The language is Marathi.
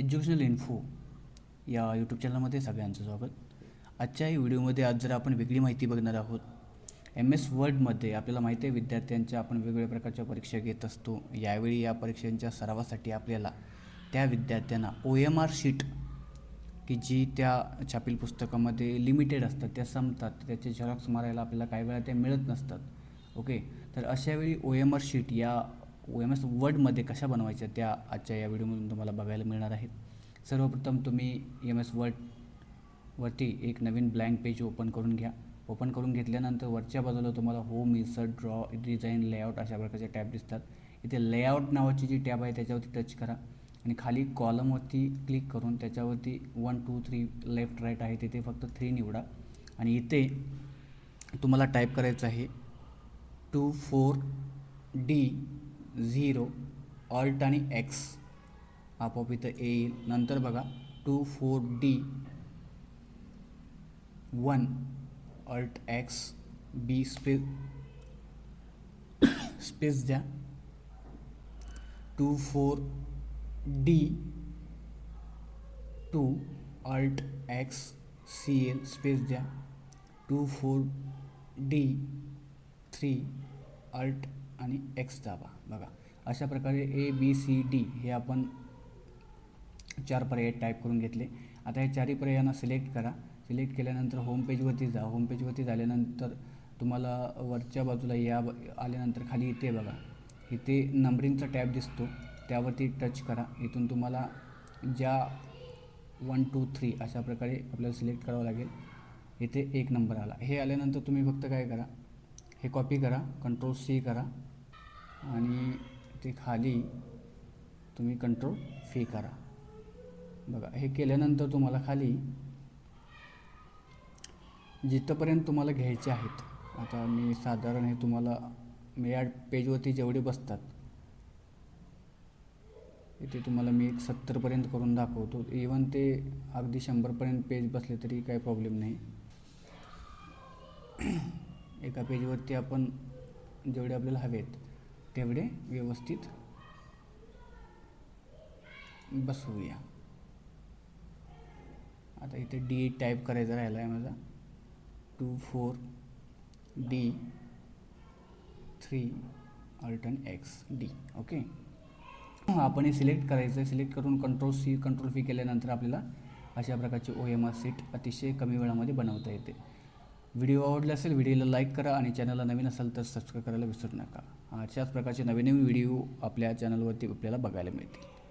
एज्युकेशनल इन्फो या यूट्यूब चॅनलमध्ये सगळ्यांचं स्वागत. आजच्या व्हिडिओमध्ये आज जर आपण वेगळी माहिती बघणार आहोत एम एस वर्डमध्ये आपल्याला माहिती आहे विद्यार्थ्यांच्या आपण वेगवेगळ्या प्रकारच्या परीक्षा घेत असतो. यावेळी या परीक्षांच्या सरावासाठी आपल्याला त्या विद्यार्थ्यांना ओ एम आर शीट की जी त्या छापील पुस्तकामध्ये लिमिटेड असतात त्या संपतात त्याचे झेरॉक्स मारायला आपल्याला काही वेळा त्या मिळत नसतात. ओके तर अशावेळी ओ एम आर शीट या ओ एम एस वर्डमध्ये कशा बनवायच्या त्या आजच्या या व्हिडिओमधून तुम्हाला बघायला मिळणार आहेत. सर्वप्रथम तुम्ही एम एस वर्डवरती एक नवीन ब्लँक पेज ओपन करून घ्या. ओपन करून घेतल्यानंतर वरच्या बाजूला तुम्हाला home insert draw design layout अशा प्रकारचे टॅब दिसतात. इथे लेआउट नावाची जी टॅब आहे त्याच्यावरती टच करा. आणि खाली कॉलमवरती क्लिक करून त्याच्यावरती one two three left right आहे तिथे फक्त थ्री निवडा. आणि इथे तुम्हाला टाईप करायचं आहे two four D zero alt X आपोआप इथं येईल नंतर two four D one alt X B space space द्या. Two four D two alt X C L space द्या. Two four D three alt आणि एक्स दाबा बघा अशा प्रकारे ए बी सी डी हे आपण चार पर्याय टाईप करून घेतले. आता हे चारही पर्यायांना सिलेक्ट करा. सिलेक्ट केल्यानंतर होम पेजवरती जा. होम पेजवरती झाल्यानंतर तुम्हाला वरच्या बाजूला या आल्यानंतर खाली इथे बघा. इथे नंबरिंगचा टॅब दिसतो. त्यावरती टच करा. इथून तुम्हाला ज्या वन टू थ्री अशा प्रकारे आपल्याला सिलेक्ट करावं लागेल. इथे एक नंबर आला. हे आल्यानंतर तुम्ही फक्त काय करा? हे कॉपी करा. कंट्रोल सी करा. आणि ते खाली तुम्ही कंट्रोल फी करा. बघा हे केल्यानंतर तुम्हाला खाली जिथंपर्यंत तुम्हाला घ्यायचे आहेत आता मी साधारण हे तुम्हाला मी या पेजवरती जेवढे बसतात इथे तुम्हाला मी एक सत्तरपर्यंत करून दाखवतो. इवन ते अगदी शंभरपर्यंत पेज बसले तरी काही प्रॉब्लेम नाही. एका पेजवरती आपण जेवढे आपल्याला हवेत तेवढे व्यवस्थित बसवूया. आता इथे डी टाईप करायचा राहिला आहे माझा. टू फोर डी थ्री अल्टन एक्स डी ओके आपण हे सिलेक्ट करायचं आहे. सिलेक्ट करून कंट्रोल सी कंट्रोल फी केल्यानंतर आपल्याला अशा प्रकारची ओ एम आर सीट अतिशय कमी वेळामध्ये बनवता येते. व्हिडिओ आवडला असेल व्हिडिओला लाईक करा आणि चॅनलला नवीन असेल तर सबस्क्राईब करायला विसरू नका. अशाच प्रकारचे नवीन नवीन व्हिडिओ आपल्या चॅनलवरती आपल्याला बघायला मिळतील.